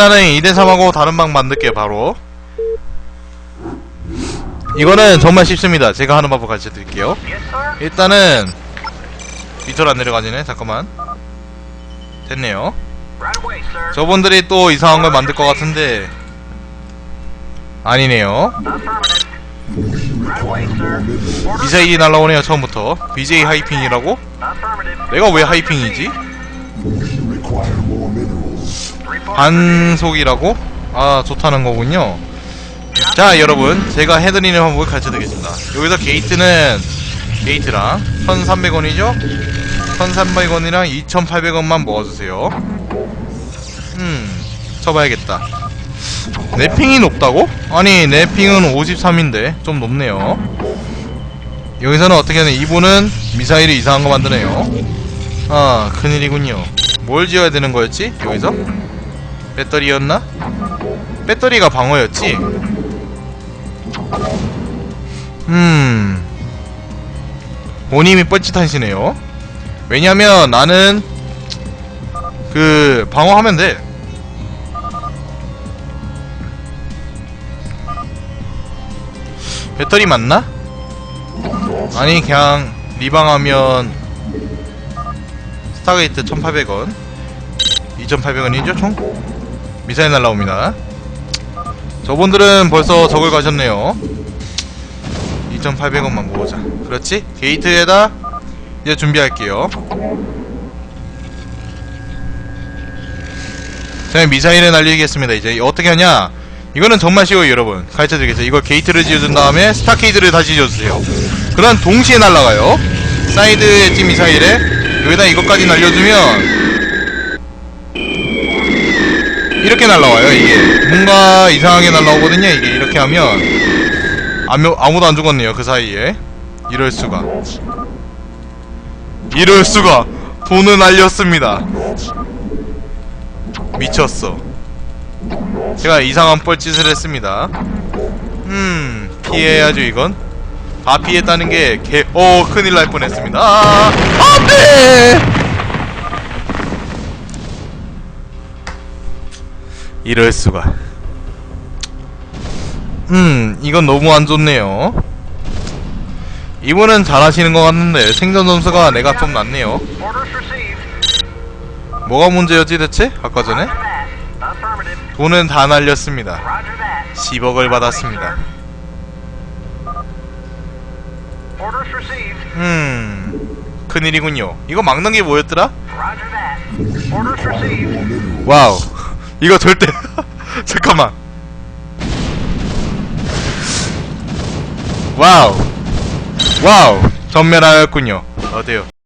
일단은 2대3하고 다른 방 만들게요 바로 이거는 정말 쉽습니다 제가 하는 방법 가르쳐 드릴게요 Yes, sir. 일단은 밑으로 안 내려가지네 잠깐만 됐네요. 저분들이 또 이상한 걸 만들 것 같은데 아니네요. 미사일이 날라오네요 처음부터 BJ 하이핑이라고? 내가 왜 하이핑이지? 반속이라고? 아 좋다는 거군요 자 여러분 제가 해드리는 방법을 가르쳐드리겠습니다 여기서 게이트는 게이트랑 1300원이죠? 1300원이랑 2800원만 모아주세요 음 쳐봐야겠다 내 핑이 높다고? 아니 내 핑은 53인데 좀 높네요 여기서는 어떻게 하냐 이분은 미사일이 이상한 거 만드네요 아 큰일이군요 뭘 지어야 되는 거였지? 여기서? 배터리였나? 배터리가 방어였지? 음 본인이 뻘짓하시네요 왜냐면 나는 그 방어하면 돼 배터리 맞나? 아니 그냥 리방하면 스타게이트 1800원 2800원이죠 총? 미사일 날라옵니다. 저분들은 벌써 저걸 가셨네요. 2800원만 모으자. 그렇지? 게이트에다 이제 준비할게요. 제가 미사일을 날리겠습니다. 이제 어떻게 하냐? 이거는 정말 쉬워요 여러분. 가르쳐드리겠습니다. 이걸 게이트를 지어준 다음에 스타케이드를 다시 지어주세요. 그럼 동시에 날아가요. 사이드 엣지 미사일에 여기다 이것까지 날려주면 이렇게 날라와요 이게. 뭔가 이상하게 날라오거든요 이게. 이렇게 하면. 아무, 아무도 안 죽었네요 그 사이에. 이럴 수가. 이럴 수가. 돈을 날렸습니다. 미쳤어. 제가 이상한 뻘짓을 했습니다. 음 피해야죠 이건. 다 피했다는 게 개 어 큰일 날 뻔했습니다. 아, 안돼 이럴 수가. 음, 이건 너무 안 좋네요. 이분은 잘하시는 것 같는데 생존 점수가 내가 좀 낮네요. 뭐가 문제였지 대체? 아까 전에? 돈은 다 날렸습니다. Roger that. 10억을 받았습니다. 음, 큰일이군요. 이거 막는 게 뭐였더라? 와우. 이거 절대 잠깐만. 와우. 와우. 전멸하였군요. 어때요?